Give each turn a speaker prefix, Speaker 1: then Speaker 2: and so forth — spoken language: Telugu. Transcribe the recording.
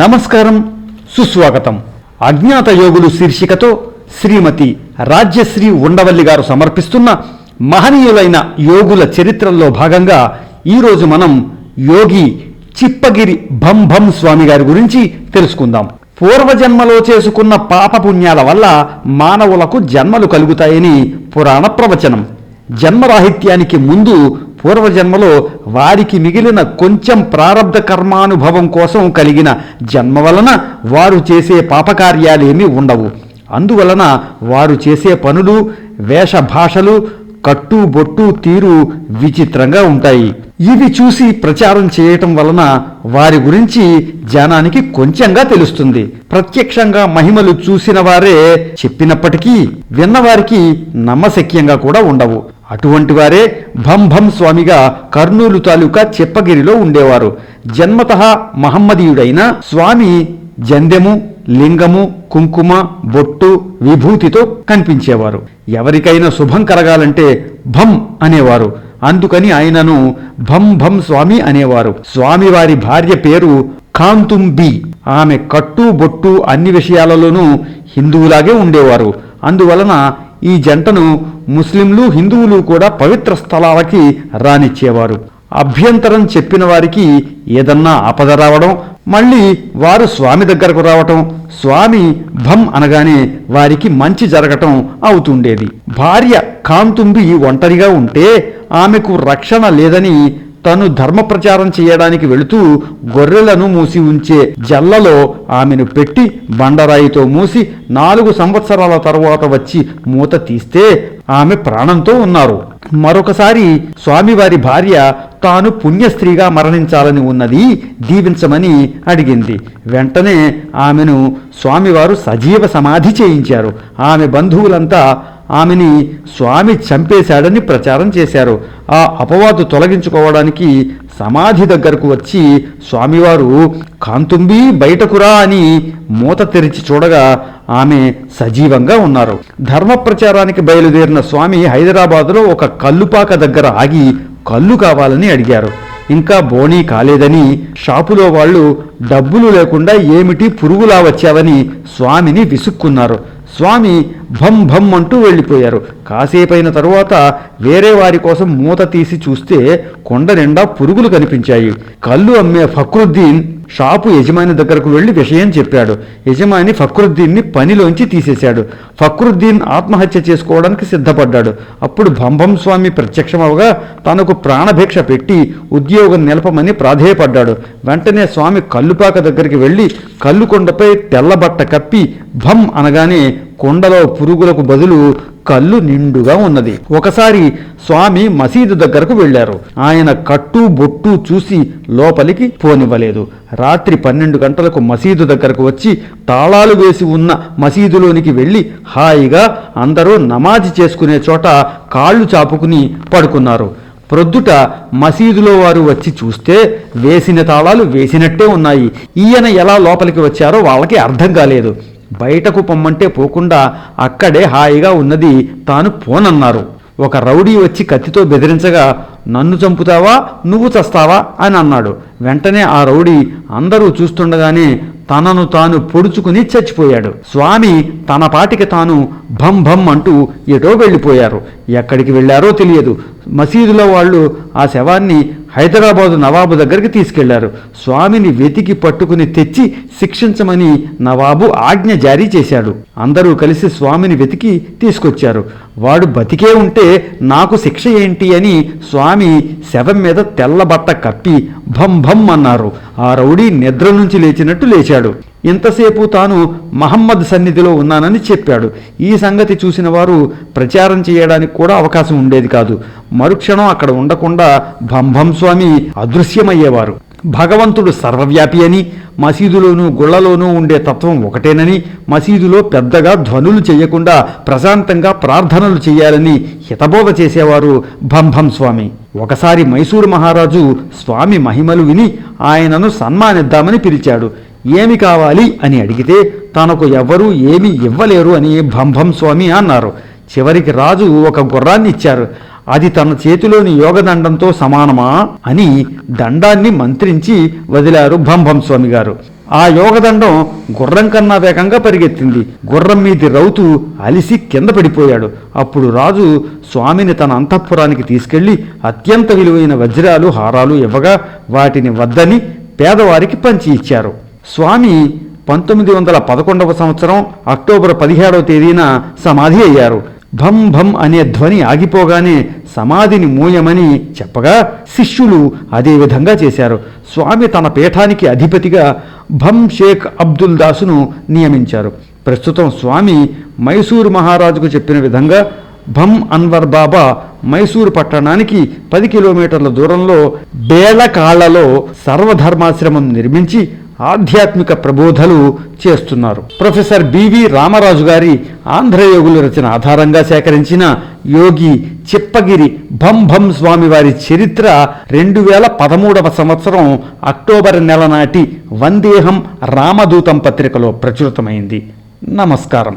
Speaker 1: నమస్కారం సుస్వాగతం. అజ్ఞాత యోగులు శీర్షికతో శ్రీమతి రాజ్యశ్రీ ఉండవల్లి గారు సమర్పిస్తున్న మహనీయులైన యోగుల చరిత్రలో భాగంగా ఈరోజు మనం యోగి చిప్పగిరి భం భం స్వామి గారి గురించి తెలుసుకుందాం. పూర్వజన్మలో చేసుకున్న పాపపుణ్యాల వల్ల మానవులకు జన్మలు కలుగుతాయని పురాణ ప్రవచనం. జన్మరాహిత్యానికి ముందు పూర్వజన్మలో వారికి మిగిలిన కొంచెం ప్రారంధ కర్మానుభవం కోసం కలిగిన జన్మ వలన వారు చేసే పాపకార్యాలేమీ ఉండవు. అందువలన వారు చేసే పనులు వేషభాషలు కట్టు బొట్టు తీరు విచిత్రంగా ఉంటాయి. ఇవి చూసి ప్రచారం చేయటం వలన వారి గురించి జనానికి కొంచెంగా తెలుస్తుంది. ప్రత్యక్షంగా మహిమలు చూసిన వారే చెప్పినప్పటికీ విన్నవారికి నమ్మశక్యంగా కూడా ఉండవు. అటువంటి వారే భంభం స్వామిగా కర్నూలు తాలూకా చెప్పగిరిలో ఉండేవారు. జన్మత మహమ్మదీయుడైన స్వామి జందెము లింగము కుంకుమ బొట్టు విభూతితో కనిపించేవారు. ఎవరికైనా శుభం కలగాలంటే భం అనేవారు. అందుకని ఆయనను భం భం స్వామి అనేవారు. స్వామివారి భార్య పేరు కాంతుంబి. ఆమె కట్టు బొట్టు అన్ని విషయాలలోనూ హిందువులాగే ఉండేవారు. అందువలన ఈ జంటను ముస్లింలు హిందువులు కూడా పవిత్ర స్థలాలకి రానిచ్చేవారు. అభ్యంతరం చెప్పిన వారికి ఏదన్నా ఆపద రావడం మళ్ళీ వారు స్వామి దగ్గరకు రావటం స్వామి భం అనగానే వారికి మంచి జరగటం అవుతుండేది. భార్య కాంతుంబి ఒంటరిగా ఉంటే ఆమెకు రక్షణ లేదని తను ధర్మ ప్రచారం చేయడానికి వెళుతూ గొర్రెలను మూసి ఉంచే జల్లలో ఆమెను పెట్టి బండరాయితో మూసి నాలుగు సంవత్సరాల తరువాత వచ్చి మూత తీస్తే ఆమె ప్రాణంతో ఉన్నారు. మరొకసారి స్వామివారి భార్య తాను పుణ్యస్త్రీగా మరణించాలని ఉన్నది దీవించమని అడిగింది. వెంటనే ఆమెను స్వామివారు సజీవ సమాధి చేయించారు. ఆమె బంధువులంతా ఆమెని స్వామి చంపేశాడని ప్రచారం చేశారు. ఆ అపవాదు తొలగించుకోవడానికి సమాధి దగ్గరకు వచ్చి స్వామివారు కాంతుంబి బయటకురా అని మూత తెరిచి చూడగా ఆమె సజీవంగా ఉన్నారు. ధర్మ ప్రచారానికి బయలుదేరిన స్వామి హైదరాబాదులో ఒక కల్లుపాక దగ్గర ఆగి కళ్ళు కావాలని అడిగారు. ఇంకా బోనీ కాలేదని షాపులో వాళ్ళు డబ్బులు లేకుండా ఏమిటి పురుగులా వచ్చావని స్వామిని విసుక్కున్నారు. స్వామి భం భం అంటూ వెళ్ళిపోయారు. కాసేపైన తరువాత వేరే వారి కోసం మూత తీసి చూస్తే కొండ నిండా పురుగులు కనిపించాయి. కళ్ళు అమ్మే ఫక్రుద్దీన్ షాపు యజమాని దగ్గరకు వెళ్ళి విషయం చెప్పాడు. యజమాని ఫక్రుద్దీన్ని పనిలోంచి తీసేశాడు. ఫక్రుద్దీన్ ఆత్మహత్య చేసుకోవడానికి సిద్ధపడ్డాడు. అప్పుడు భంభం స్వామి ప్రత్యక్షమవగా తనకు ప్రాణభిక్ష పెట్టి ఉద్యోగం నిలపమని ప్రాధేయపడ్డాడు. వెంటనే స్వామి కల్లుపాక దగ్గరికి వెళ్ళి కల్లుకొండపై తెల్లబట్ట కప్పి భం అనగానే కొండలో పురుగులకు బదులు కళ్ళు నిండుగా ఉన్నది. ఒకసారి స్వామి మసీదు దగ్గరకు వెళ్ళారు ఆయన కట్టు బొట్టు చూసి లోపలికి పోనివ్వలేదు. రాత్రి పన్నెండు గంటలకు మసీదు దగ్గరకు వచ్చి తాళాలు వేసి ఉన్న మసీదులోనికి వెళ్ళి హాయిగా అందరూ నమాజ్ చేసుకునే చోట కాళ్ళు చాపుకుని పడుకున్నారు. ప్రొద్దుట మసీదులో వారు వచ్చి చూస్తే వేసిన తాళాలు వేసినట్టే ఉన్నాయి. ఈయన ఎలా లోపలికి వచ్చారో వాళ్ళకి అర్థం కాలేదు. బయటకు పొమ్మంటే పోకుండా అక్కడే హాయిగా ఉన్నది తాను పోనన్నారు. ఒక రౌడీ వచ్చి కత్తితో బెదిరించగా నన్ను చంపుతావా? నువ్వు చస్తావా? అని అన్నాడు. వెంటనే ఆ రౌడీ అందరూ చూస్తుండగానే తనను తాను పొడుచుకుని చచ్చిపోయాడు. స్వామి తన పాటికి తాను భం భం అంటూ ఎటో వెళ్ళిపోయారు. ఎక్కడికి వెళ్ళారో తెలియదు. మసీదులో వాళ్ళు ఆ శవాన్ని హైదరాబాదు నవాబు దగ్గరికి తీసుకెళ్ళారు. స్వామిని వెతికి పట్టుకుని తెచ్చి శిక్షించమని నవాబు ఆజ్ఞ జారీ చేశాడు. అందరూ కలిసి స్వామిని వెతికి తీసుకొచ్చారు. వాడు బతికే ఉంటే నాకు శిక్ష ఏంటి అని స్వామి శవం మీద తెల్లబట్ట కప్పి భం భం అన్నారు. ఆ రౌడీ నిద్ర నుంచి లేచినట్టు లేచాడు. ఇంతసేపు తాను మహమ్మద్ సన్నిధిలో ఉన్నానని చెప్పాడు. ఈ సంగతి చూసిన వారు ప్రచారం చేయడానికి కూడా అవకాశం ఉండేది కాదు. మరుక్షణం అక్కడ ఉండకుండా భంభం స్వామి అదృశ్యమయ్యేవారు. భగవంతుడు సర్వవ్యాపి అని మసీదులోనూ గుళ్ళలోనూ ఉండే తత్వం ఒకటేనని మసీదులో పెద్దగా ధ్వనులు చేయకుండా ప్రశాంతంగా ప్రార్థనలు చేయాలని హితబోధ చేసేవారు భంభం స్వామి. ఒకసారి మైసూరు మహారాజు స్వామి మహిమలు విని ఆయనను సన్మానిద్దామని పిలిచాడు. ఏమి కావాలి అని అడిగితే తనకు ఎవ్వరూ ఏమీ ఇవ్వలేరు అని భంభం స్వామి అన్నారు. చివరికి రాజు ఒక గుర్రాన్ని ఇచ్చారు. అది తన చేతిలోని యోగదండంతో సమానమా అని దండాన్ని మంత్రించి వదిలారు భంభం స్వామి గారు. ఆ యోగదండం గుర్రం కన్నా వేగంగా పరిగెత్తింది. గుర్రం మీది రౌతు అలిసి కింద పడిపోయాడు. అప్పుడు రాజు స్వామిని తన అంతఃపురానికి తీసుకెళ్ళి అత్యంత విలువైన వజ్రాలు హారాలు ఇవ్వగా వాటిని వద్దని పేదవారికి పంచి ఇచ్చారు. స్వామి పంతొమ్మిది వందల పదకొండవ సంవత్సరం అక్టోబర్ పదిహేడవ తేదీన సమాధి అయ్యారు. భం భం అనే ధ్వని ఆగిపోగానే సమాధిని మూయమని చెప్పగా శిష్యులు అదే విధంగా చేశారు. స్వామి తన పీఠానికి అధిపతిగా భం షేక్ అబ్దుల్ దాసును నియమించారు. ప్రస్తుతం స్వామి మైసూరు మహారాజుకు చెప్పిన విధంగా భం అన్వర్ బాబా మైసూరు పట్టణానికి పది కిలోమీటర్ల దూరంలో బేలకాళ్ళలో సర్వధర్మాశ్రమం నిర్మించి ఆధ్యాత్మిక ప్రబోధలు చేస్తున్నారు. ప్రొఫెసర్ బివి రామరాజు గారి ఆంధ్రయోగుల రచన ఆధారంగా సేకరించిన యోగి చిప్పగిరి భం భం స్వామి వారి చరిత్ర రెండు వేల పదమూడవ సంవత్సరం అక్టోబర్ నెల నాటి వందేహం రామదూతం పత్రికలో ప్రచురితమైంది. నమస్కారం.